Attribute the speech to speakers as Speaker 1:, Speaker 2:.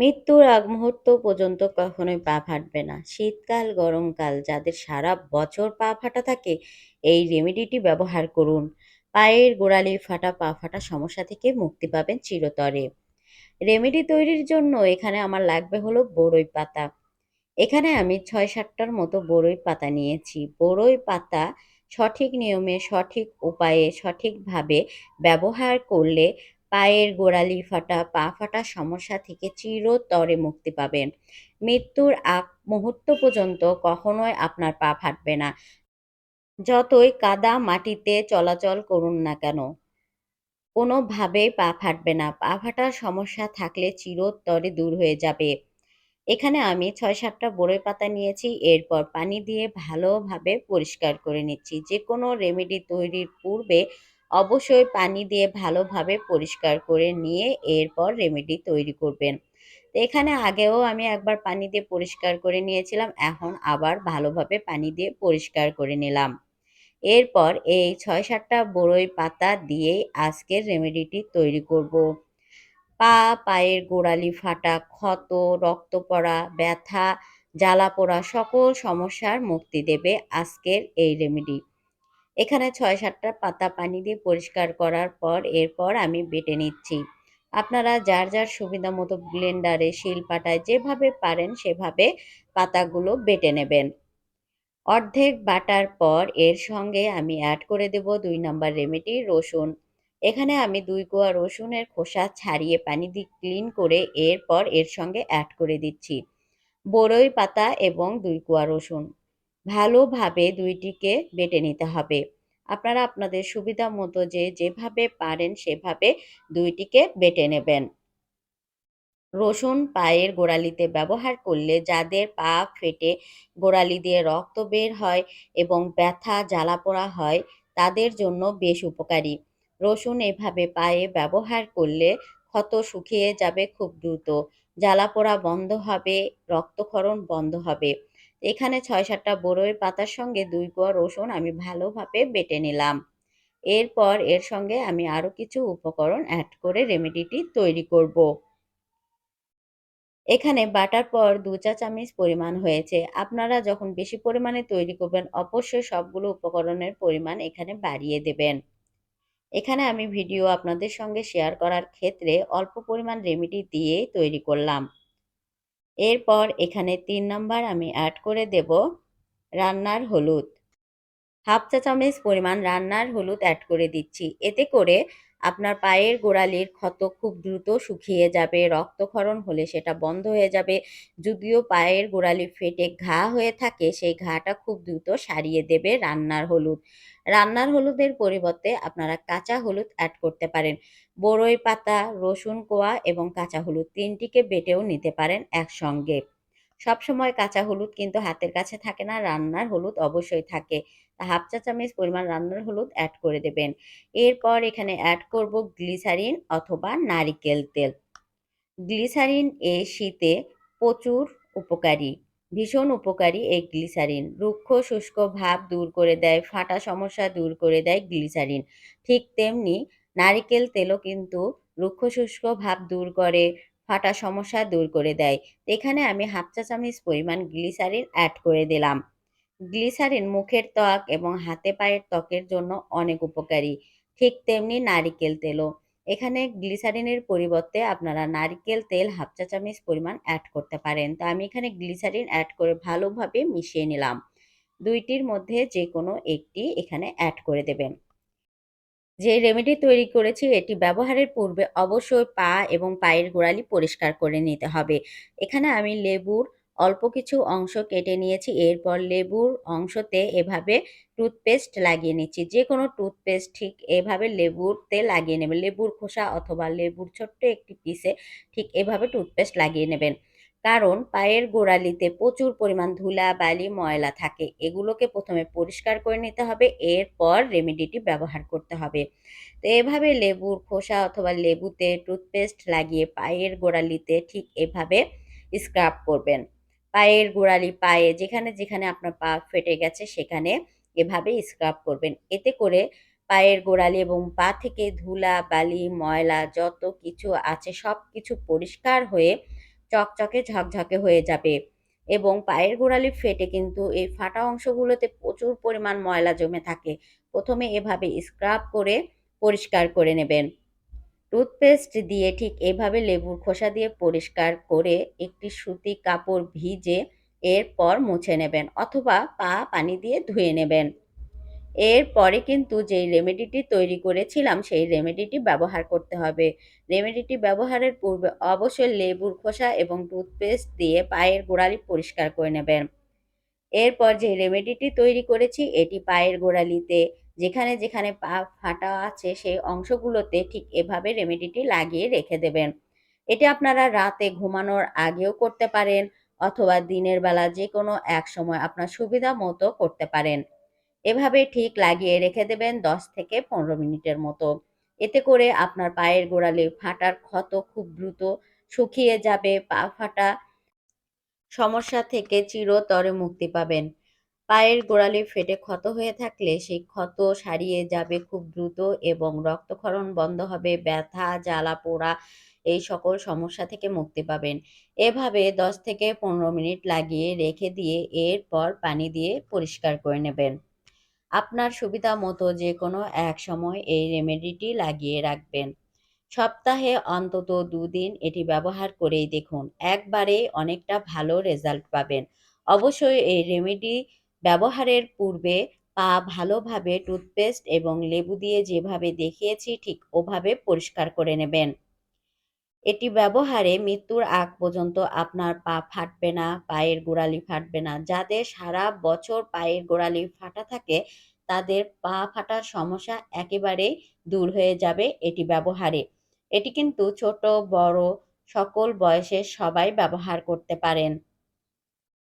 Speaker 1: মৃত্যুর আগ মুহূর্ত পর্যন্ত কখনোই পা ফাটবে না। শীতকাল, গরমকাল, যাদের সারা বছর পা ফাটা থাকে, এই রেমেডিটি ব্যবহার করুন। পায়ের গোড়ালি ফাটা, পা ফাটা সমস্যা থেকে মুক্তি পাবেন চিরতরে। রেমেডি তৈরির জন্য এখানে আমার লাগবে হলো বড়ই পাতা। এখানে আমি ছয় সাতটার মতো বড়ই পাতা নিয়েছি। বড়ই পাতা সঠিক নিয়মে, সঠিক উপায়ে, সঠিকভাবে ব্যবহার করলে পায়ের গোড়ালি ফাটা, পা ফাটা সমস্যা থেকে চিরতরে মুক্তি পাবেন। মৃত্যুর আগ মুহূর্ত পর্যন্ত কখনোই আপনার পা ফাটবে না। যতই কাদা মাটিতে চলাচল করুন না কেন, কোনোভাবেই পা ফাটবে না। পা ফাটার সমস্যা থাকলে চিরতরে দূর হয়ে যাবে। এখানে আমি ছয় সাতটা বড়ই পাতা নিয়েছি, এরপর পানি দিয়ে ভালোভাবে পরিষ্কার করে নিচ্ছি। যে কোনো রেমেডি তৈরির পূর্বে অবশ্যই পানি দিয়ে ভালোভাবে পরিষ্কার করে নিয়ে এরপর রেমেডি তৈরি করবেন। এখানে আগেও আমি একবার পানি দিয়ে পরিষ্কার করে নিয়েছিলাম, এখন আবার ভালোভাবে পানি দিয়ে পরিষ্কার করে নিলাম। এরপর এই ছয় সাতটা বড়ই পাতা দিয়েই আজকের রেমেডিটি তৈরি করব। পা, পায়ের গোড়ালি ফাটা, ক্ষত, রক্ত পড়া, ব্যথা, জ্বালা পোড়া সকল সমস্যার মুক্তি দেবে আজকের এই রেমেডি এখানে ছয় সাতটা পাতা পানি দিয়ে পরিষ্কার করার পর এরপর আমি বেটে নিচ্ছি। আপনারা যার যার সুবিধা মতো ব্লেন্ডারে শিল পাটায় যেভাবে পারেন সেভাবে পাতাগুলো বেটে নেবেন। অর্ধেক বাটার পর এর সঙ্গে আমি অ্যাড করে দেব দুই নাম্বার রেমেডি রসুন। এখানে আমি দুই কোয়া রসুনের খোসা ছাড়িয়ে পানি দিয়ে ক্লিন করে এরপর এর সঙ্গে অ্যাড করে দিচ্ছি। বড়ই পাতা এবং দুই কোয়া রসুন। ভালোভাবে দুইটিকে বেটে নিতে হবে। আপনারা আপনাদের সুবিধা মতো যে যেভাবে পারেন সেভাবে দুইটিকে বেটে নেবেন। রসুন পায়ের গোড়ালিতে ব্যবহার করলে যাদের পা ফেটে গোড়ালি দিয়ে রক্ত বের হয় এবং ব্যথা জ্বালা পোড়া হয়, তাদের জন্য বেশ উপকারী। রসুন এভাবে পায়ে ব্যবহার করলে ক্ষত শুকিয়ে যাবে খুব দ্রুত। জ্বালা পোড়া বন্ধ হবে, রক্তক্ষরণ বন্ধ হবে। এখানে ছয় সাতটা বড়ই পাতার সঙ্গে দুই কোয়া রসুন আমি ভালোভাবে বেটে নিলাম। এরপর এর সঙ্গে আমি আরও কিছু উপকরণ অ্যাড করে রেমেডিটি তৈরি করব। এখানে বাটার পর দু চা চামচ পরিমাণ হয়েছে। আপনারা যখন বেশি পরিমাণে তৈরি করবেন, অবশ্যই সবগুলো উপকরণের পরিমাণ এখানে বাড়িয়ে দেবেন। এখানে আমি ভিডিও আপনাদের সঙ্গে শেয়ার করার ক্ষেত্রে অল্প পরিমাণ রেমেডি দিয়ে তৈরি করলাম। এরপর এখানে তিন নম্বর আমি অ্যাড করে দেব রান্নার হলুদ। হাফ চা চামচ পরিমাণ রান্নার হলুদ অ্যাড করে দিচ্ছি। এতে করে আপনার পায়ের গোড়ালির ক্ষত খুব দ্রুত শুকিয়ে যাবে, রক্তক্ষরণ হলে সেটা বন্ধ হয়ে যাবে। যদিও পায়ের গোড়ালি ফেটে ঘা হয়ে থাকে, সেই ঘাটা খুব দ্রুত সারিয়ে দেবে রান্নার হলুদ। রান্নার হলুদের পরিবর্তে আপনারা কাঁচা হলুদ অ্যাড করতে পারেন। বড়ই পাতা, রসুন কোয়া এবং কাঁচা হলুদ তিনটিকে বেটেও নিতে পারেন একসঙ্গে। সবসময় কাঁচা হলুদ কিন্তু হাতের কাছে থাকে না, রান্নার হলুদ অবশ্যই থাকে। হাফ চা চামচ পরিমাণ রান্নার হলুদ অ্যাড করে দেবেন। এরপর এখানে অ্যাড করব গ্লিসারিন অথবা নারিকেল তেল। গ্লিসারিন এ শীতে প্রচুর উপকারী, ভীষণ উপকারী এই গ্লিসারিন রুক্ষ, শুষ্ক ভাব দূর করে দেয়, ফাটা সমস্যা দূর করে দেয় গ্লিসারিন ঠিক তেমনি নারিকেল তেলও কিন্তু রুক্ষ, শুষ্ক ভাব দূর করে ফাটা সমস্যা দূর করে দেয়। এখানে আমি হাফ চা চামচ পরিমাণ গ্লিসারিন অ্যাড করে দিলাম। গ্লিসারিন মুখের ত্বক এবং হাতে পায়ের ত্বকের জন্য অনেক উপকারী। ঠিক তেমনি নারিকেল তেলও। এখানে গ্লিসারিনের পরিবর্তে আপনারা নারিকেল তেল হাফ চা চামচ পরিমাণ অ্যাড করতে পারেন। তো আমি এখানে গ্লিসারিন অ্যাড করে ভালোভাবে মিশিয়ে নিলাম। দুইটির মধ্যে যে কোনো একটি এখানে অ্যাড করে দেবেন। যে রেমেডি তৈরি করেছি, এটি ব্যবহারের পূর্বে অবশ্যই পা এবং পায়ের গোড়ালি পরিষ্কার করে নিতে হবে। এখানে আমি লেবুর অল্প কিছু অংশ কেটে নিয়েছি, এরপর লেবুর অংশতে এভাবে টুথপেস্ট লাগিয়ে নিচ্ছি। যে কোনো টুথপেস্ট ঠিক এভাবে লেবুরতে লাগিয়ে নেবেন, লেবুর খোসা অথবা লেবুর ছোট্ট একটি পিসে ঠিক এভাবে টুথপেস্ট লাগিয়ে নেবেন। কারণ পায়ের গোড়ালিতে প্রচুর পরিমাণ ধুলা, বালি, ময়লা থাকে। এগুলোকে প্রথমে পরিষ্কার করে নিতে হবে, এরপর রেমেডিটি ব্যবহার করতে হবে। তো এভাবে লেবুর খোসা অথবা লেবুতে টুথপেস্ট লাগিয়ে পায়ের গোড়ালিতে ঠিক এভাবে স্ক্রাব করবেন। পায়ের গোড়ালি, পায়ে যেখানে যেখানে আপনার পা ফেটে গেছে, সেখানে এভাবে স্ক্রাব করবেন। এতে করে পায়ের গোড়ালি এবং পা থেকে ধুলা, বালি, ময়লা যত কিছু আছে সব কিছু পরিষ্কার হয়ে চকচকে ঝকঝকে হয়ে যাবে। এবং পায়ের গোড়ালি ফেটে কিন্তু এই ফাটা অংশগুলোতে প্রচুর পরিমাণ ময়লা জমে থাকে। প্রথমে এভাবে স্ক্রাব করে পরিষ্কার করে নেবেন। টুথপেস্ট দিয়ে ঠিক এভাবে লেবুর খোসা দিয়ে পরিষ্কার করে একটি সুতি কাপড় ভিজে এরপর মুছে নেবেন অথবা পা পানি দিয়ে ধুয়ে নেবেন। এরপরে কিন্তু যেই রেমেডিটি তৈরি করেছিলাম, সেই রেমেডিটি ব্যবহার করতে হবে। রেমেডিটি ব্যবহারের পূর্বে অবশ্যই লেবুর খোসা এবং টুথপেস্ট দিয়ে পায়ের গোড়ালি পরিষ্কার করে নেবেন। এরপর যে রেমেডিটি তৈরি করেছি, এটি পায়ের গোড়ালিতে, যেখানে যেখানে পা ফাটা আছে, সেই অংশগুলোতে ঠিক এভাবে রেমেডিটি লাগিয়ে রেখে দেবেন। এটি আপনারা রাতে ঘুমানোর আগেও করতে পারেন, অথবা দিনের বেলা যে কোনো এক সময় আপনার সুবিধা মতো করতে পারেন। এভাবে ঠিক লাগিয়ে রেখে দেবেন দশ থেকে পনেরো মিনিটের মতো। এতে করে আপনার পায়ের গোড়ালে ফাটার ক্ষত খুব দ্রুত শুকিয়ে যাবে, পা ফাটা সমস্যা থেকে চিরতরে মুক্তি পাবেন। পায়ের গোড়ালি ফেটে ক্ষত হয়ে থাকলে সেই ক্ষত সারিয়ে যাবে খুব দ্রুত এবং রক্তক্ষরণ বন্ধ হবে, ব্যথা, জ্বালা, পোড়া এই সকল সমস্যা থেকে মুক্তি পাবেন। এভাবে দশ থেকে পনেরো মিনিট লাগিয়ে রেখে দিয়ে এরপর পানি দিয়ে পরিষ্কার করে নেবেন। আপনার সুবিধা মতো যে কোনো এক সময় এই রেমেডিটি লাগিয়ে রাখবেন। সপ্তাহে অন্তত দুদিন এটি ব্যবহার করেই দেখুন, একবারে অনেকটা ভালো রেজাল্ট পাবেন। অবশ্যই এই রেমেডি ব্যবহারের পূর্বে পা ভালোভাবে টুথপেস্ট এবং লেবু দিয়ে যেভাবে দেখিয়েছি ঠিক ওভাবে পরিষ্কার করে নেবেন। এটি ব্যবহারে মৃত্যুর আগ পর্যন্ত আপনার পা ফাটবে না, পায়ের গোড়ালি ফাটবে না। যাদের সারা বছর পায়ের গোড়ালি ফাটা থাকে, তাদের পা ফাটার সমস্যা একেবারেই দূর হয়ে যাবে এটি ব্যবহারে। এটি কিন্তু ছোট, বড়, সকল বয়সের সবাই ব্যবহার করতে পারেন।